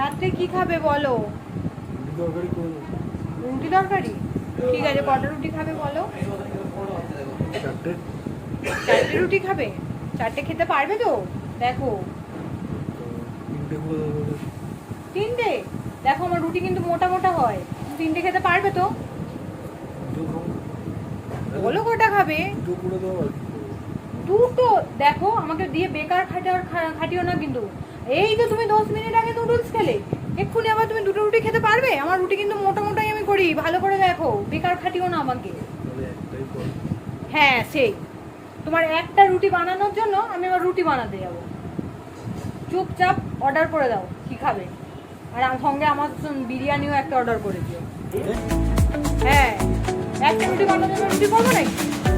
রাত্রে কি খাবে বলো। রুটি তরকারি ঠিক আছে কটা রুটি খাবে বলো? চারটে। রুটি খাবে? চারটে খেতে পারবে তো? দেখো। তিনটে দেখো আমার রুটি কিন্তু মোটা মোটা হয়। তিনটে খেতে পারবে তো। বলো কটা খাবে? দুটো দেখো আমাকে দিয়ে বেকার খাটার খাটিও না কিন্তু। এই তো তুমি দশ মিনিট আগে নুডলস খেলে। এক্ষুনি আবার তুমি দুটো রুটি খেতে পারবে? আমার রুটি কিন্তু মোটা মোটাই আমি করি। ভালো করে দেখো বেকার খাটিও না আমাকে। হ্যাঁ সেই। তোমার একটা রুটি বানানোর জন্য আমি আবার রুটি বানাতে যাব। চুপচাপ অর্ডার করে দাও কি খাবে? আর আম- সঙ্গে আমার বিরিয়ানিও একটা অর্ডার করে দিও। হ্যাঁ। একটা রুটি বানানোর জন্য রুটি করব নাকি?